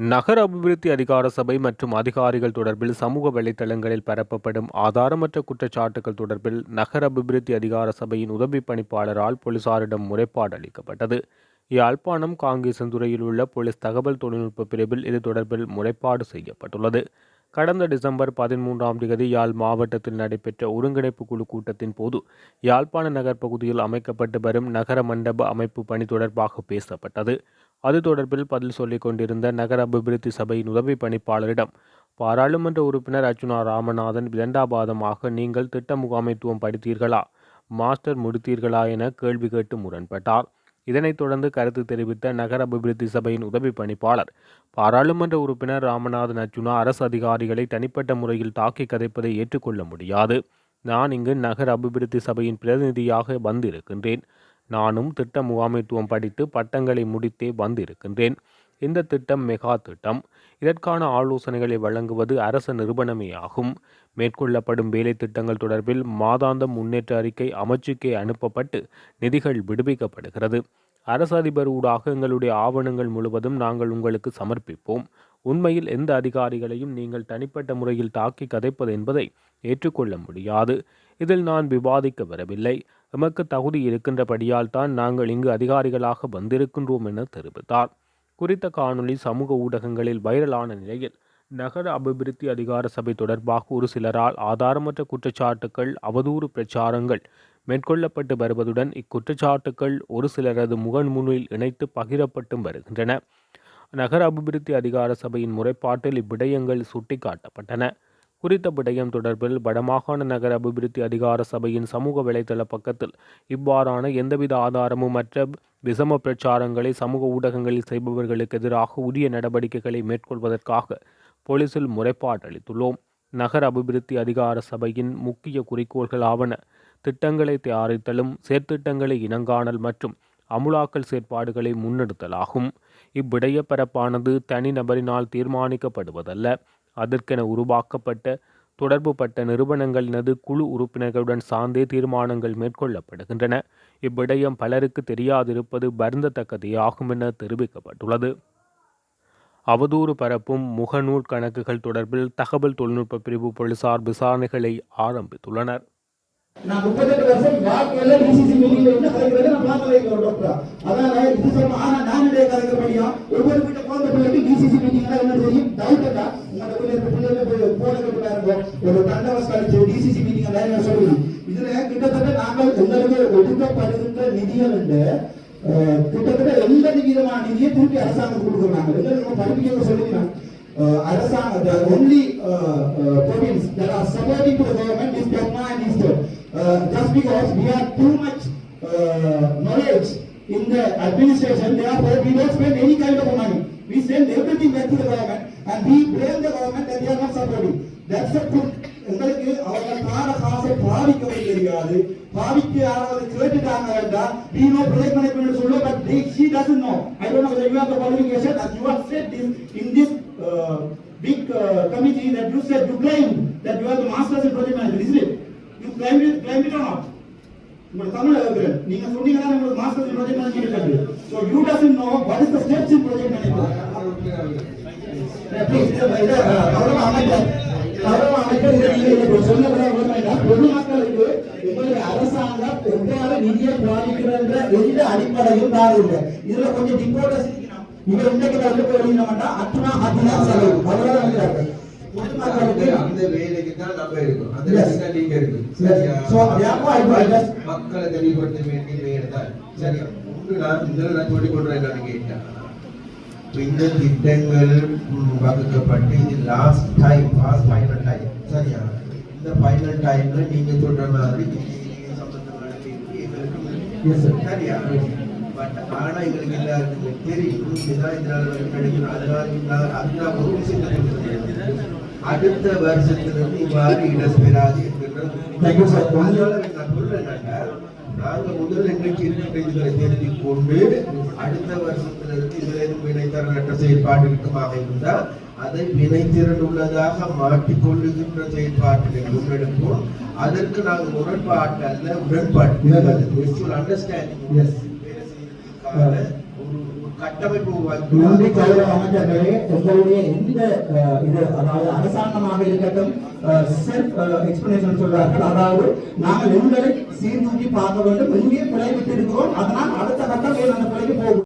நகர அபிவிருத்தி அதிகார சபை மற்றும் அதிகாரிகள் தொடர்பில் சமூக வலைதளங்களில் பரப்பப்படும் ஆதாரமற்ற குற்றச்சாட்டுகள் தொடர்பில் நகர அபிவிருத்தி அதிகார சபையின் உதவி பணிப்பாளரால் போலீசாரிடம் முறைப்பாடு அளிக்கப்பட்டது. யாழ்ப்பாணம் காங்கேசந்துறையில் உள்ள போலீஸ் தகவல் தொழில்நுட்ப பிரிவில் இது தொடர்பில் முறைப்பாடு செய்யப்பட்டுள்ளது. கடந்த டிசம்பர் பதிமூன்றாம் தேதி யாழ் மாவட்டத்தில் நடைபெற்ற ஒருங்கிணைப்பு குழு கூட்டத்தின் போது யாழ்ப்பாண நகர் பகுதியில் அமைக்கப்பட்டு வரும் நகர மண்டப அமைப்பு பணி தொடர்பாக பேசப்பட்டது. அது தொடர்பில் பதில் சொல்லிக் கொண்டிருந்த நகர அபிவிருத்தி சபையின் உதவி பணிப்பாளரிடம் பாராளுமன்ற உறுப்பினர் அர்ச்சுனா ராமநாதன் விதண்டாபாதமாக நீங்கள் திட்ட முகாமைத்துவம் படித்தீர்களா? மாஸ்டர் முடித்தீர்களா? என கேள்வி கேட்டு முரண்பட்டார். இதனைத் தொடர்ந்து கருத்து தெரிவித்த நகர அபிவிருத்தி சபையின் உதவி பணிப்பாளர் பாராளுமன்ற உறுப்பினர் ராமநாதன் அர்ச்சுனா அரசு அதிகாரிகளை தனிப்பட்ட முறையில் தாக்கி கதைப்பதை ஏற்றுக்கொள்ள முடியாது. நான் இங்கு நகர அபிவிருத்தி சபையின் பிரதிநிதியாக வந்திருக்கின்றேன். நானும் திட்ட முகாமைத்துவம் படித்து பட்டங்களை முடித்தே வந்திருக்கின்றேன். இந்த திட்டம் மெகா திட்டம். இதற்கான ஆலோசனைகளை வழங்குவது அரச நிறுவனமே ஆகும் மேற்கொள்ளப்படும் வேலை திட்டங்கள் தொடர்பில் மாதாந்த முன்னேற்ற அறிக்கை அமைச்சுக்கே அனுப்பப்பட்டு நிதிகள் விடுவிக்கப்படுகிறது. அரசு அதிபர் ஊடாக எங்களுடைய ஆவணங்கள் முழுவதும் நாங்கள் உங்களுக்கு சமர்ப்பிப்போம். உண்மையில் எந்த அதிகாரிகளையும் நீங்கள் தனிப்பட்ட முறையில் தாக்கி கதைப்பது என்பதை ஏற்றுக்கொள்ள முடியாது. இதில் நான் விவாதிக்க வரவில்லை. எமக்கு தகுதி இருக்கின்றபடியால் தான் நாங்கள் இங்கு அதிகாரிகளாக வந்திருக்கின்றோம் என தெரிவித்தார். குறித்த காணொளி சமூக ஊடகங்களில் வைரலான நிலையில் நகர அபிவிருத்தி அதிகார சபை தொடர்பாக ஒரு சிலரால் ஆதாரமற்ற குற்றச்சாட்டுக்கள் அவதூறு பிரச்சாரங்கள் மேற்கொள்ளப்பட்டு வருவதுடன் இக்குற்றச்சாட்டுக்கள் ஒரு சிலரது முகன்முனில் இணைத்து பகிரப்பட்டும் வருகின்றன. நகர அபிவிருத்தி அதிகார சபையின் முறைப்பாட்டில் இவ்விடயங்கள் சுட்டிக்காட்டப்பட்டன. குறித்த விடயம் தொடர்பில் வடமாகாண நகர அபிவிருத்தி அதிகார சபையின் சமூக வலைதள பக்கத்தில் இவ்வாறான எந்தவித ஆதாரமும் மற்ற விசம பிரச்சாரங்களை சமூக ஊடகங்களில் செய்பவர்களுக்கு எதிராக உரிய நடவடிக்கைகளை மேற்கொள்வதற்காக போலீசில் முறைப்பாடு அளித்துள்ளோம். நகர அபிவிருத்தி அதிகார சபையின் முக்கிய குறிக்கோள்கள் ஆவன. திட்டங்களை தயாரித்தலும் செயற்திட்டங்களை இனங்காணல் மற்றும் அமுலாக்கல் செயற்பாடுகளை முன்னெடுத்தலாகும். இவ்விடய பரப்பானது தனிநபரினால் தீர்மானிக்கப்படுவதல்ல. அதற்கென உருவாக்கப்பட்ட தொடர்புபட்ட நிறுவனங்களினது குழு உறுப்பினர்களுடன் சார்ந்தே தீர்மானங்கள் மேற்கொள்ளப்படுகின்றன. இவ்விடயம் பலருக்கு தெரியாதிருப்பது வருந்தத்தக்கதே ஆகும் என தெரிவிக்கப்பட்டுள்ளது. அவதூறு பரப்பும் முகநூல் கணக்குகள் தொடர்பில் தகவல் தொழில்நுட்ப பிரிவு போலீசார் விசாரணைகளை ஆரம்பித்துள்ளனர். நான் முப்பத்தெட்டு வருஷம் வாழ்க்கையில டிசிசி மீட்டிங்ல என்ன கலைக்கிறது நான் பார்க்கவே இல்லை ஒரு டாக்டரா அதனால இது சொல்ல ஆனா நான் கலைக்க முடியும் ஒவ்வொரு வீட்டை குழந்தை பிள்ளைக்கு டிசிசி மீட்டிங்ல என்ன தெரியும்? கட்டு பாருங்க ஒரு தண்டவஸ் கழிச்சு டிசிசி மீட்டிங் என்ன சொல்லணும் இதுல கிட்டத்தட்ட நாங்கள் எங்களுக்கு ஒதுக்கப்படுகின்ற நிதிகள் வந்து அஹ், கிட்டத்தட்ட எண்பது வீதமான நிதியை திருப்பி அரசாங்கம் கொடுக்குறாங்க எங்களுக்கு நம்ம படிப்பிக்க சொல்லிக்கிறாங்க uh, அரசாங்க the only uh, uh, province that are supporting to the government is Patna and Eastern. Uh, just because we have too much uh, knowledge in the administration, therefore we don't spend any kind of money. We send everything back to the government and we blame the government that they are not supporting. That's a good. எங்களுக்கு அவங்க கார காசை பாவிக்கவும் தெரியாது பாவிக்க யாராவது கேட்டுட்டாங்க என்றால் we know project management சொல்ல but they, she doesn't know I don't know whether you have the qualification that you have said this in this uh, big uh, committee that you said you claim that you are the masters in project management isn't it you claim it claim it or not உங்களோட தமிழ் இருக்கிறேன் நீங்க சொன்னீங்கன்னா உங்களுக்கு masters in project management இருக்கு so you doesn't know what is the steps in project management பொதுமக்களுக்கு எங்களுடைய அரசாங்கம் எவ்வாறு நிதியை பாதிக்கின்ற எந்த அடிப்படையும் இல்லை. இதுல கொஞ்சம் டிபோட்டஸ் இவர் இன்னைக்கு வந்து போயிருந்தோம்னா அத்துனா அத்துனா செலவு அவ்வளவுதான் இருக்கிறார்கள் பொதுமக்களுக்கு அந்த வேலைக்கு தான் நம்ம இருக்கோம். அந்த. வேலைக்கு தான் நீங்க இருக்கு மக்களை தெளிவுபடுத்த வேண்டிய வேலை தான் சரியா? ஒன்று நான் இதில் நான் சொல்லிக் கொள்றேன் என்னன்னு கேட்டா இப்ப இந்த திட்டங்கள் வகுக்கப்பட்டு இது last time last final time சரியா இந்த ஃபைனல் டைம்ல நீங்க சொல்ற மாதிரி. சரியா பட் ஆனா எங்களுக்கு எல்லாருக்குமே தெரியும் இதுதான் இதனால கிடைக்கணும் அதனால அதுதான் ஒரு விஷயத்தை. அடுத்த வருஷத்திலிருந்து இவ்வாறு இடம்பெறாது. அதனால இருக்கின்ற இதுகளை தெரிவித்துக் கொண்டு அடுத்த வருஷத்திலிருந்து இதுல எதுவும் வினைத்திறனற்ற செயல்பாடு இருக்குமாக இருந்தால் அதை வினைத்திறன் உள்ளதாக மாற்றிக்கொள்ளுகின்ற செயல்பாட்டினை முன்னெடுப்போம். அதற்கு நாங்கள் முரண்பாட்டு அல்ல உடன்பாடு Yeah. அண்டர்ஸ்டாண்டிங் நன்றி வைப்பு கௌரவ அமைச்சர்களே உங்களுடைய எந்த அஹ், இது அதாவது அரசாங்கமாக இருக்கட்டும் செல்ஃப் எக்ஸ்பிளேஷன் சொல்றார்கள். அதாவது நாங்கள் எங்களை சீர்தூக்கி பார்க்க வேண்டும். எங்கே பிழை விட்டு இருக்கிறோம் அதனால் அடுத்த கட்டம் வேறு அந்த பிழைக்கு போகும்.